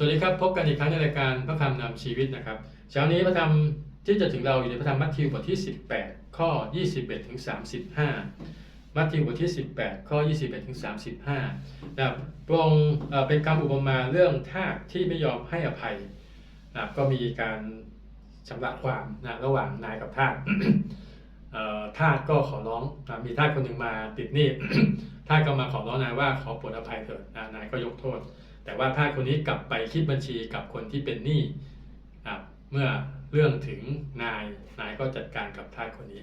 สวัสดีครับ พบกันอีกครั้งในรายการพระคำนำชีวิตนะครับเช้านี้พระธรรมที่จะถึงเราอยู่ในพระธรรมมัทธิวบทที่ 18 ข้อ 21ถึง35 มัทธิวบทที่ 18 ข้อ 21ถึง35นะครับพระองค์เอ่อเป็นคำอุปมาเรื่องทาสที่ไม่ยอมให้อภัยนะครับก็มีการชำระความนะระหว่างนายกับทาสเอ่อทาสก็ขอร้องนะมีทาสคนหนึ่งมาติดหนี้ทาสก็มาขอร้องนายว่าขอโปรดอภัยเถิดนะนายก็ยกโทษ แต่ว่าทาคนนี้กลับไปคิดบัญชีกับคนที่เป็นหนี้นะเมื่อเรื่องถึงนายนายก็จัดการกับทาสคนนี้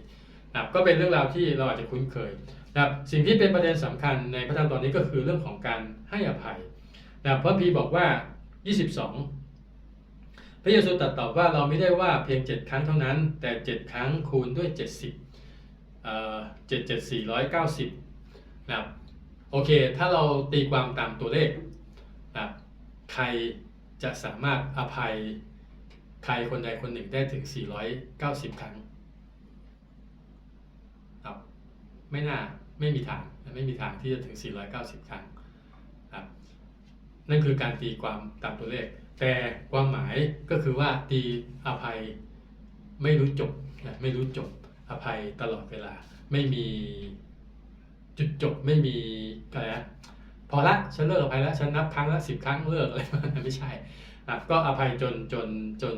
นะครับก็เป็นเรื่องราวที่เราอาจจะคุ้นเคยนะครับสิ่งที่เป็นประเด็นสำคัญในพระธรรมตอนนี้ก็คือเรื่องของการให้อภัยนะครับพระพีบอกว่า 22 พระเยซูตรัสตอบว่าเราไม่ได้ว่าเพียง 7 ครั้งเท่านั้น แต่ 7 ครั้งคูณด้วย 70เอ่อ7 7 490นะครับโอเค ถ้าเราตีความตามตัวเลข ใครจะสามารถอภัยใครคนใดคนหนึ่งได้ถึง 490 ครั้งครับไม่น่าไม่มีทางไม่มีทางที่จะถึง 490 ครั้งครับนั่นคือการตีความตามตัวเลข แต่ความหมายก็คือว่าตีอภัยไม่รู้จบไม่รู้จบอภัยตลอดเวลา ไม่มีจุดจบไม่มีอะไรนะ พอละฉันเลิกอภัยแล้วฉันนับครั้งละสิบครั้งเลิกอะไรไม่ใช่นะครับก็อภัยจนจนจน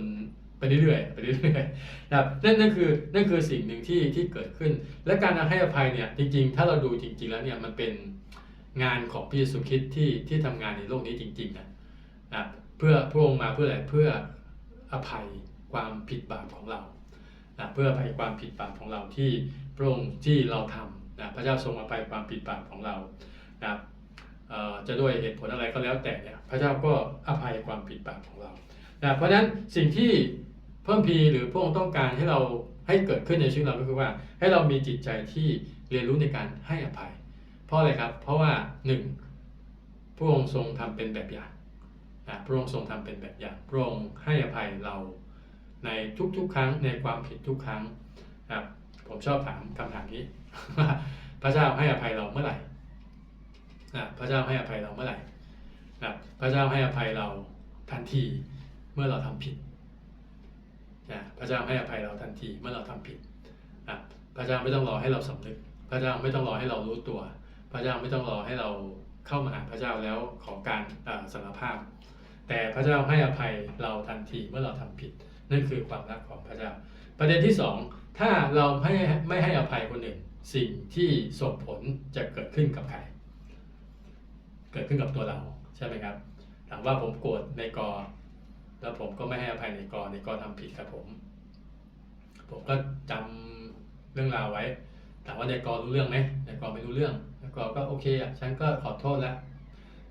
ไปเรื่อยๆไปเรื่อยๆนะครับนั่นนั่นคือนั่นคือสิ่งหนึ่งที่ที่เกิดขึ้น และการให้อภัยเนี่ยจริงๆ ถ้าเราดูจริง ๆ แล้วเนี่ยมันเป็นงานของพระเยซูคริสต์ที่ที่ทำงานในโลกนี้จริงๆนะนะครับเพื่อพระองค์มาเพื่ออะไรเพื่ออภัยความผิดบาปของเรานะเพื่ออภัยความผิดบาปของเราที่พระองค์ที่เราทำนะพระเจ้าทรงอภัยความผิดบาปของเรานะ จะด้วยเหตุผลอะไรก็แล้วแต่เนี่ยพระเจ้าก็อภัยความผิดบาปของเรานะเพราะฉะนั้นสิ่งที่เพิ่มพีหรือพระองค์ต้องการให้เราให้เกิดขึ้นในชีวิตเราก็คือว่า ให้เรามีจิตใจที่เรียนรู้ในการให้อภัย เพราะอะไรครับ เพราะว่าหนึ่งพระองค์ทรงทำเป็นแบบอย่างนะพระองค์ทรงทำเป็นแบบอย่างพระองค์ให้อภัยเราในทุกๆ ครั้งในความผิดทุกครั้งนะครับผมชอบถามคำถามนี้ว่าพระเจ้าให้อภัยเราเมื่อไหร่ นะพระเจ้าให้อภัยเราเมื่อไหร่นะพระเจ้าให้อภัยเราทันทีเมื่อเราทำผิดนะพระเจ้าให้อภัยเราทันทีเมื่อเราทำผิดนะพระเจ้าไม่ต้องรอให้เราสำนึก พระเจ้าไม่ต้องรอให้เรารู้ตัว พระเจ้าไม่ต้องรอให้เราเข้ามาหาพระเจ้าแล้วขอการสารภาพ แต่พระเจ้าให้อภัยเราทันทีเมื่อเราทำผิด นั่นคือความรักของพระเจ้า ประเด็นที่สองถ้าเราไม่ไม่ให้อภัยคนอื่นสิ่งที่ส่งผลจะเกิดขึ้นกับใคร กิดขึ้นกับตัวเราใช่ไหมครับ ถามว่าผมโกรธในกอ แล้วผมก็ไม่ให้อภัยในกอในกอทำผิดกับผม ผมก็จำเรื่องราวไว้ถามว่าในกอรู้เรื่องไหมในกอไม่รู้เรื่องในกอก็โอเคอะฉันก็ขอโทษแล้ว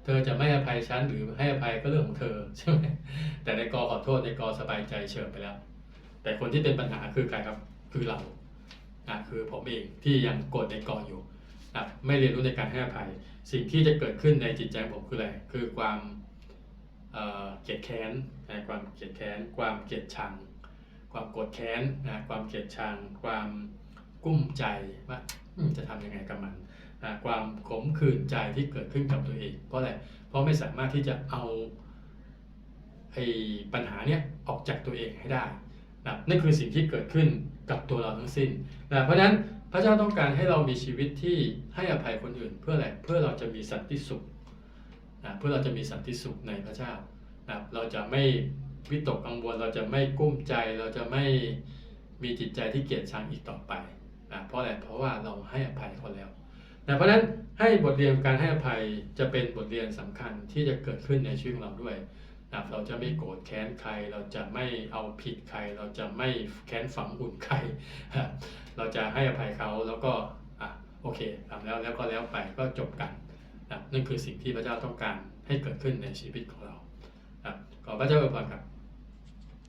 เธอจะไม่ให้อภัยฉันหรือให้อภัยก็เรื่องของเธอใช่ไหมแต่ในกอขอโทษในกอสบายใจเฉิบไปแล้ว แต่คนที่เป็นปัญหาคือใครครับคือเราอะคือผมเองที่ยังโกรธในกออยู่ ไม่เรียนรู้ในการให้อภัย สิ่งที่จะเกิดขึ้นในจิตใจผมคืออะไร คือความเกลียดแค้นนะความเกลียดแค้น ความเกลียดชัง ความโกรธแค้นนะความเกลียดชัง ความกุ้มใจว่าจะทำยังไงกับมันนะความขมขื่นใจที่เกิดขึ้นกับตัวเอง เพราะอะไร เพราะไม่สามารถที่จะเอาไอ้ปัญหาเนี้ยออกจากตัวเองให้ได้นะนั่นคือสิ่งที่เกิดขึ้นกับตัวเราทั้งสิ้นนะเพราะฉะนั้น ระเจ้าต้องการให้เรามีชีวิตที่ให้อภัยคนอื่นเพื่ออะไรเพื่อเราจะมีสันติสุขนะเพื่อเราจะมีสันติสุขในพระเจ้านะเราจะไม่วิตกกังวลเราจะไม่กุ้มใจ เราจะไม่มีจิตใจที่เกลียดชังอีกต่อไปนะเพราะอะไรเพราะว่าเราให้อภัยเขาแล้วนะเพราะฉะนั้นให้บทเรียนการให้อภัยจะเป็นบทเรียนสำคัญที่จะเกิดขึ้นในชีวิตของเราด้วย นะเราจะไม่โกรธแค้นใคร เราจะไม่เอาผิดใคร เราจะไม่แค้นฝังหุ่นใคร เราจะให้อภัยเขาแล้วก็อะโอเคทำแล้วแล้วก็แล้วไปก็จบกันนะนั่นคือสิ่งที่พระเจ้าต้องการให้เกิดขึ้นในชีวิตของเรานะขอพระเจ้าอวยพรครับ